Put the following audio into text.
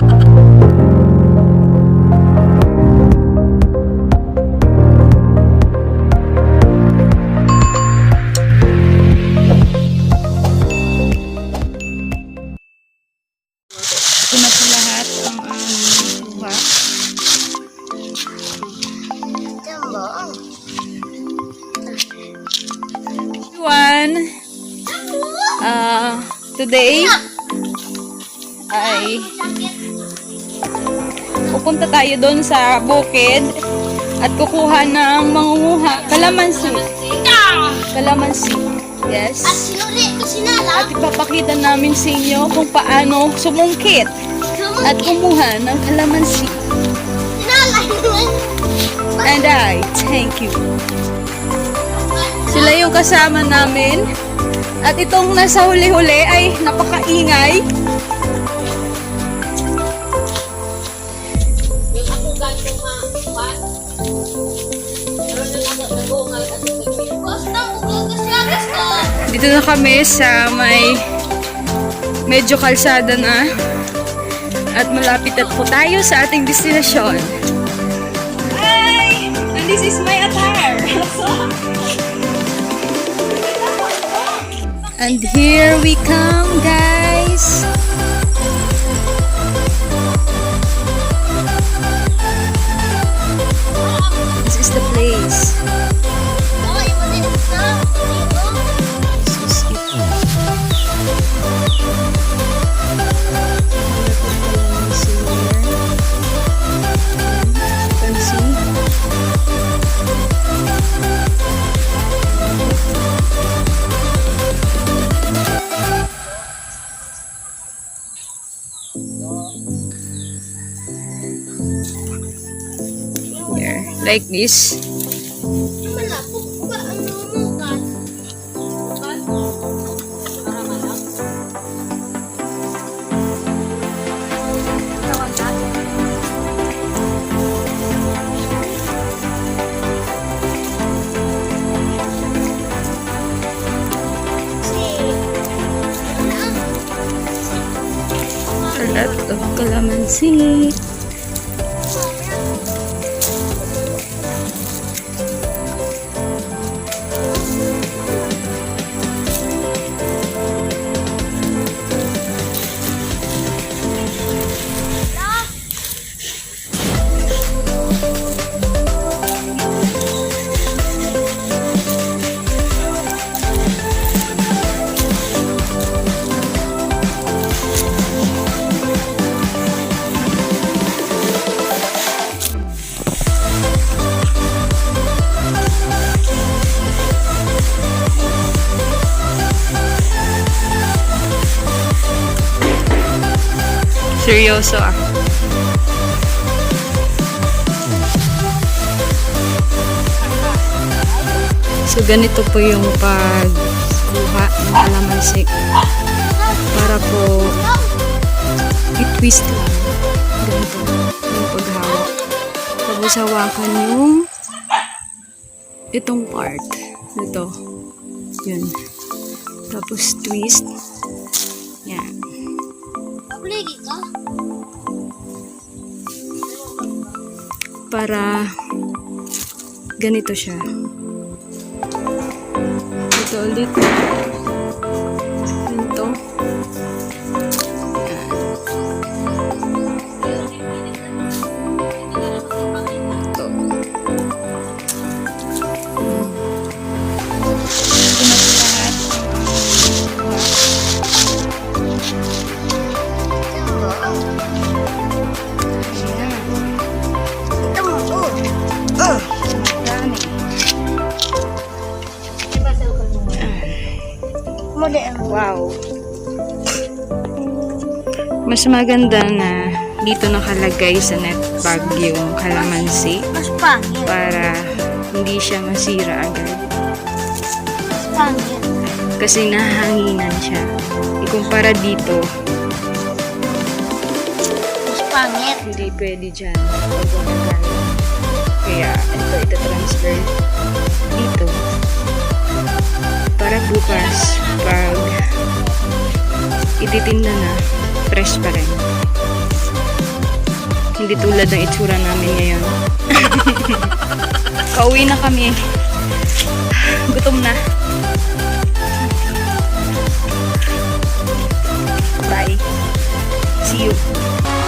Everyone, uh, today ay pupunta tayo doon sa bukid at kukuha ng mangunguha kalamansi. Kalamansi. Yes. At ipapakita namin sa inyo kung paano sumungkit at kumuha ng kalamansi. And I thank you. Sila yung kasama namin. At itong nasa huli-huli ay napakaingay. Dito na kami sa may medyo kalsada na. At malapit at po tayo sa ating destinasyon. Hi! And this is my attire. And here we come, guys. Tawag ka? A lot of calamansi. Seryoso ah. So ganito po yung pagkuha ng kalamansi. Para po i-twist lang. Ganito yung paghawak. Tapos hawakan yung itong part. Ito. Yun. Tapos twist. Para ganito siya. Ito ulit. Muli Wow. Mas maganda na dito nakalagay sa net bag yung kalamansi mas pangit. para hindi siya masira agad. Mas pangit. Kasi nahanginan siya. Ikumpara dito, Mas pangit. hindi pwede dyan. Kaya ito, ito transfer dito. Para bukas, pag ititinda na, fresh pa rin. Hindi tulad ng itsura namin ngayon. Pauwi na kami. Gutom na. Bye. See you.